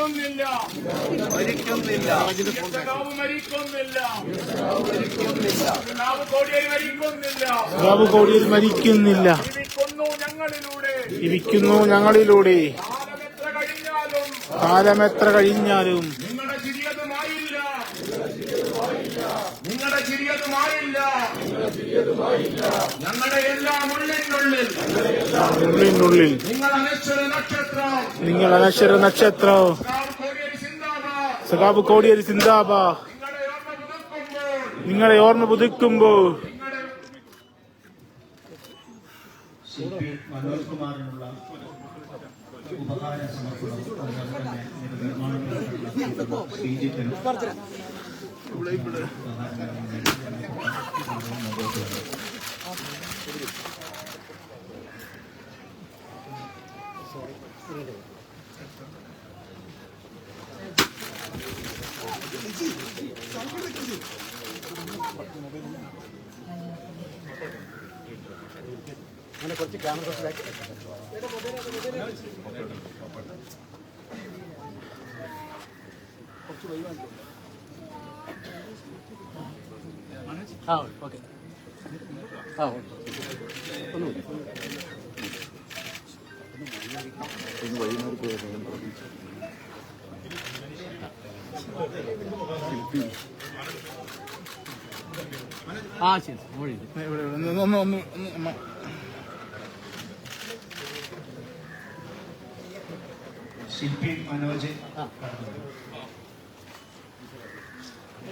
മരിക്കുന്നില്ല. ബാബു കോടിയിൽ മരിക്കുന്നില്ല. ജീവിക്കുന്നു ഞങ്ങളിലൂടെ. ഇരിക്കുന്നു ഞങ്ങളിലൂടെ. കാലമെത്ര കഴിഞ്ഞാലും കാലമെത്ര കഴിഞ്ഞാലും നിങ്ങളുടെ ചിരിയതുമായില്ല. നിങ്ങളുടെ ചിരിയതുമായില്ല. ഞങ്ങളുടെ എല്ലാം ഉള്ളിനുള്ളിൽ ഉള്ളിനുള്ളിൽ നിങ്ങൾ അനശ്വര നക്ഷത്രം. നിങ്ങൾ അനശ്വര നക്ഷത്രം. നിങ്ങളെ കോടിയേരി പുതുക്കുമ്പോ സഖാബ് കോടിയേരി സിന്ദാബാ നിങ്ങളുടെ ഓർമ്മ പുതുക്കുമ്പോൾ. നിങ്ങളെ ഓർമ്മ പുതുക്കുമ്പോ ശില്പി മനോജ് കുമാറിനുള്ള ഉപഹാര സമർപ്പണവും ശ്രീജിത്തിനും ഇവിടെ, ഇവിടെ, ഒന്ന് ഒന്ന് ഒന്ന് ഒന്ന് ശില്പി മനോജ്.